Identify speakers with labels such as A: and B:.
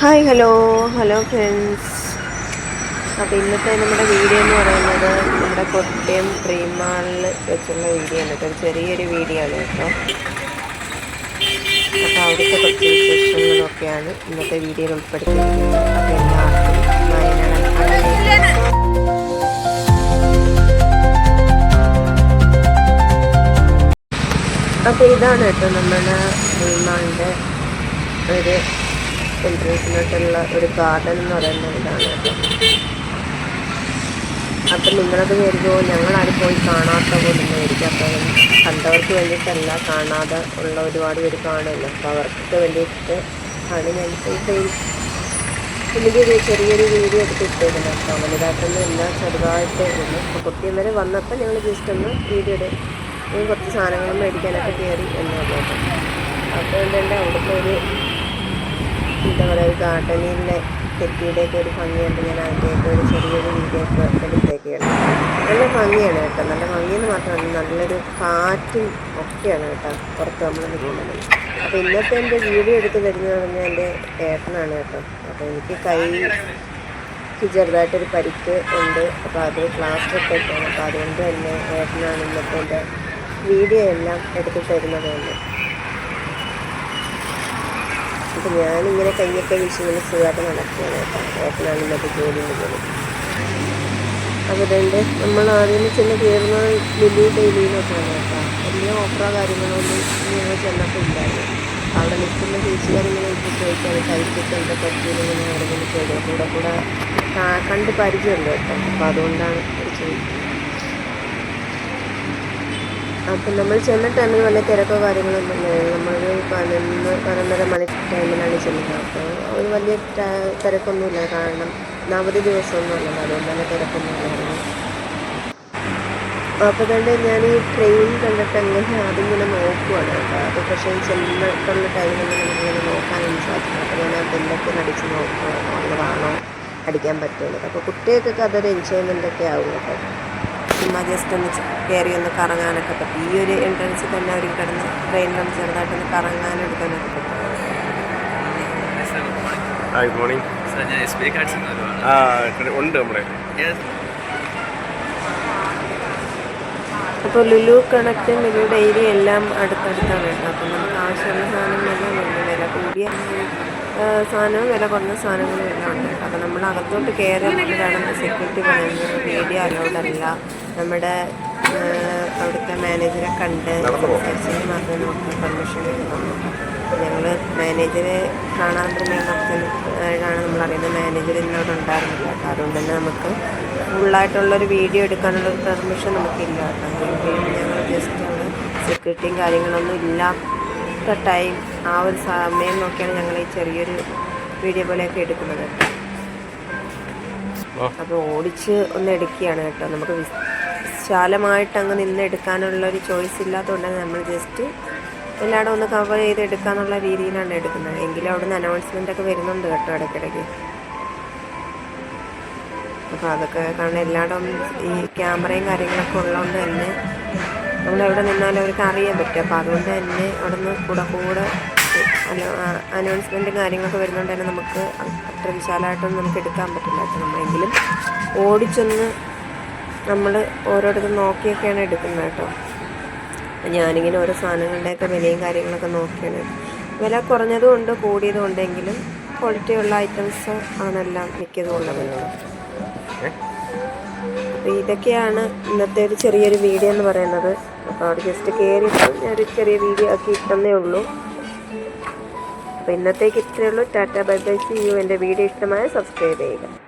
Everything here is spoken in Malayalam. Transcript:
A: ഹായ് ഹലോ ഹലോ ഫ്രണ്ട്സ് അപ്പോൾ ഇന്നത്തെ നമ്മുടെ വീഡിയോ എന്ന് പറയുന്നത് നമ്മുടെ കൊട്ടയം പ്രീമാളിൽ വെച്ചുള്ള വീഡിയോ ആണ് കേട്ടോ. ചെറിയൊരു വീഡിയോ ആണ് കേട്ടോ. അപ്പോൾ അവിടുത്തെ കുറച്ച് വിശേഷങ്ങളൊക്കെയാണ് ഇന്നത്തെ വീഡിയോയിൽ ഉൾപ്പെടുത്തിയിരിക്കുന്നത്. അപ്പോൾ ഇതാണ് കേട്ടോ നമ്മുടെ പ്രീമാളിന്റെ ഒരു എൻട്രൻസിലോട്ടുള്ള ഒരു ഗാർഡൻ എന്ന് പറയുന്നത് ഇതാണ് കേട്ടോ. അപ്പം നിങ്ങളത് വരുമ്പോൾ ഞങ്ങളാരും പോയി കാണാത്ത പോലും ആയിരിക്കും അപ്പം കണ്ടവർക്ക് വേണ്ടിയിട്ടല്ല കാണാതെ ഉള്ള ഒരുപാട് പേര് കാണുമല്ലോ. അപ്പോൾ അവർക്ക് വേണ്ടിയിട്ട് ആണ് ഞാൻ ഒരു ചെറിയൊരു വീഡിയോ എടുത്തിട്ടേക്കുന്നത് അപ്പോൾ വലുതായിട്ടൊന്നും ഇല്ല ചെറുതായിട്ട് ഉള്ളൂ അപ്പോൾ കുട്ടി വരെ വന്നപ്പോൾ ഞങ്ങൾ ജസ്റ്റ് ഒന്ന് വീഡിയോ ഇടും. കുറച്ച് സാധനങ്ങൾ മേടിക്കാനൊക്കെ കയറി എന്നുള്ളത് അപ്പോൾ എന്താ അവിടുത്തെ ഒരു എന്താ പറയുക ഗാർഡനിലെ തെറ്റിയുടെയൊക്കെ ഒരു ഭംഗിയുണ്ട്. ഞാൻ അതിന്റെയൊക്കെ ഒരു ചെറിയൊരു വീഡിയോ ഒക്കെ എടുത്തേക്കാണ് നല്ല ഭംഗിയാണ് കേട്ടോ. നല്ല ഭംഗിയെന്ന് മാത്രമല്ല നല്ലൊരു കാറ്റും ഒക്കെയാണ് കേട്ടോ പുറത്ത് നമ്മൾ നിൽക്കുന്നത്. അപ്പോൾ ഇന്നത്തെ എന്റെ വീഡിയോ എടുത്ത് വരുന്നത് പറഞ്ഞാൽ എന്റെ ഏട്ടനാണ് കേട്ടോ. അപ്പോൾ എനിക്ക് കൈ ചെറുതായിട്ടൊരു പരിക്ക് ഉണ്ട്. അപ്പോൾ അത് പ്ലാസ്റ്റർ ഇട്ടേക്കാണ്. അപ്പോൾ അതുകൊണ്ട് തന്നെ ഏട്ടനാണ് ഇന്നത്തെ എന്റെ വീഡിയോ എല്ലാം എടുത്ത് തരുന്നത് തന്നെ അപ്പം ഞാനിങ്ങനെ കയ്യൊക്കെ വീശി ഇങ്ങനെ സുഖമായിട്ട് നടക്കുകയാണ് കേട്ടോ. ഏട്ടനാണ് ഇന്നത്തെ ജോലി ജോലി അതുകൊണ്ട് നമ്മൾ ആദ്യം ചെന്ന് കയറുന്നത് വലിയ ഡെയിലിയിലൊക്കെയാണ് കേട്ടോ. വലിയ ഓഫറോ കാര്യങ്ങളൊന്നും ഞങ്ങൾ ചെന്നപ്പോൾ ഇല്ലായിരുന്നു. അവിടെ നിൽക്കുന്ന ചേച്ചിക്കാരിങ്ങനെ എനിക്ക് ചോദിക്കാണ് കഴിച്ചിട്ട് എന്റെ അവിടെ നിന്ന് ചെയ്തത് കൂടെ കൂടെ കണ്ട് പരിചയമുണ്ട് കേട്ടോ. അപ്പോൾ അതുകൊണ്ടാണ് ചോദിക്കുന്നത് അപ്പം നമ്മൾ ചെന്ന ടൈമിൽ വന്ന തിരക്കോ കാര്യങ്ങളൊന്നും നമ്മളൊരു പതിനൊന്ന് പതിനൊന്നര മണി ടൈമിലാണ് ചെല്ലുന്നത് അപ്പോൾ ഒരു വലിയ തിരക്കൊന്നുമില്ല കാരണം അവധി ദിവസമൊന്നും അല്ലല്ലോ അതുകൊണ്ട് തന്നെ തിരക്കൊന്നുമില്ലായിരുന്നു അപ്പോൾ തന്നെ ഞാൻ ഈ ട്രെയിൻ കണ്ടിട്ട് അങ്ങനെ അതിങ്ങനെ നോക്കുവാണ്. കേട്ടോ അത് പക്ഷേ ചെന്നിട്ടുള്ള ടൈമിൽ നമുക്കിങ്ങനെ നോക്കാനൊന്നും സാധിക്കും അപ്പോൾ ഞാൻ ആ ബെല്ലൊക്കെ അടിച്ച് നോക്കുവാണ്. ഉള്ളതാണോ അടിക്കാൻ പറ്റുന്നത്. അപ്പോൾ കുട്ടികൾക്കൊക്കെ അതൊരു എൻജോയ്മെന്റൊക്കെ ആവും കേട്ടോ ചുമ്മാ ജസ്റ്റ് ഒന്ന് കയറി ഒന്ന് കറങ്ങാനൊക്കെ പറ്റും. ഈ ഒരു എൻട്രൻസിൽ തന്നെ അവർ കിടന്ന് ട്രെയിനിലൊന്ന് ചെറുതായിട്ടൊന്ന് കറങ്ങാനെടുക്കാനൊക്കെ പറ്റും.
B: ഗുഡ് മോർണിംഗ്
C: ഞാൻ എസ് ബി കാർഡ്സ്
B: ആ ഉണ്ട് നമ്മുടെ
A: അപ്പോൾ ലുലു കണക്റ്റും ലുലു ഡെയിലി എല്ലാം അടുത്തടുത്താണ് കേട്ടോ. അപ്പം നമുക്ക് ആവശ്യമുള്ള സാധനങ്ങളെല്ലാം ഉണ്ട് വില കൂടിയ സാധനവും വില കുറഞ്ഞ സാധനങ്ങളും എല്ലാം ഉണ്ട് കേട്ടോ. അപ്പം നമ്മൾ അകത്തോട്ട് കയറി സെക്യൂരിറ്റി പറയുന്നത്. മീഡിയ അലൗഡല്ല നമ്മുടെ അവിടുത്തെ മാനേജറെ കണ്ട് സംസാരിച്ചതിന് മാത്രമേ നമുക്ക് പെർമിഷൻ കിട്ടുന്നുള്ളൂ. ഞങ്ങൾ മാനേജറെ കാണാൻ ആണ് നമ്മൾ അറിയുന്നത്. മാനേജർ ഇന്നോട് ഉണ്ടായിരുന്നില്ല. അതുകൊണ്ട് തന്നെ നമുക്ക് ഫുള്ളായിട്ടുള്ളൊരു വീഡിയോ എടുക്കാനുള്ള ഒരു പെർമിഷൻ നമുക്കില്ല. എങ്കിലും ഞങ്ങൾ ജസ്റ്റ് അവിടെ സെക്യൂരിറ്റിയും കാര്യങ്ങളൊന്നും ഇല്ലാത്ത ടൈം ആ ഒരു സമയം നോക്കിയാണ് ഞങ്ങൾ ഈ ചെറിയൊരു വീഡിയോ പോലെയൊക്കെ എടുക്കുന്നത്. അപ്പോൾ ഓടിച്ച് ഒന്ന് എടുക്കുകയാണ് കേട്ടോ. നമുക്ക് വിശാലമായിട്ട് അങ്ങ് നിന്ന് എടുക്കാനുള്ള ഒരു ചോയ്സ് ഇല്ലാത്തതുകൊണ്ട് നമ്മൾ ജസ്റ്റ് എല്ലായിടും ഒന്ന് കവർ ചെയ്ത് എടുക്കാന്നുള്ള രീതിയിലാണ് എടുക്കുന്നത്. എങ്കിലും അവിടെ നിന്ന് അനൗൺസ്മെന്റ് ഒക്കെ വരുന്നുണ്ട് കേട്ടോ ഇടയ്ക്കിടയ്ക്ക്. അപ്പോൾ അതൊക്കെ കാരണം എല്ലായിടവും ഈ ക്യാമറയും കാര്യങ്ങളൊക്കെ ഉള്ളതുകൊണ്ട് തന്നെ നമ്മളെവിടെ നിന്നാലും അവർക്ക് അറിയാൻ പറ്റും. അപ്പോൾ അതുകൊണ്ട് തന്നെ അവിടെ നിന്ന് കൂടെ കൂടെ അനൗൺസ്മെന്റും കാര്യങ്ങളൊക്കെ വരുന്നതുകൊണ്ട് തന്നെ നമുക്ക് അത്ര വിശാലമായിട്ടൊന്നും നമുക്ക് എടുക്കാൻ പറ്റില്ല കേട്ടോ നമ്മളെങ്കിലും. ഓടിച്ചൊന്ന് നമ്മൾ ഓരോരുത്തർ നോക്കിയൊക്കെയാണ് എടുക്കുന്നത് കേട്ടോ. ഞാനിങ്ങനെ ഓരോ സാധനങ്ങളുടെയൊക്കെ വിലയും കാര്യങ്ങളൊക്കെ നോക്കിയാണ്. വില കുറഞ്ഞതും ഉണ്ട് കൂടിയതും ഉണ്ടെങ്കിലും ക്വാളിറ്റിയുള്ള ഐറ്റംസ് ആണെല്ലാം മിക്കതും ഉള്ളത് അപ്പോൾ ഇതൊക്കെയാണ് ഇന്നത്തെ ഒരു ചെറിയൊരു വീഡിയോ എന്ന് പറയുന്നത്. അപ്പോൾ അവിടെ ജസ്റ്റ് കയറിയിട്ട് ഒരു ചെറിയ വീഡിയോ ആക്കി ഇട്ടെന്നേ ഉള്ളൂ. അപ്പോൾ ഇന്നത്തേക്ക് ഇത്രയേ ഉള്ളൂ. Tata bye bye see you എന്റെ വീഡിയോ ഇഷ്ടമായ സബ്സ്ക്രൈബ് ചെയ്യുക.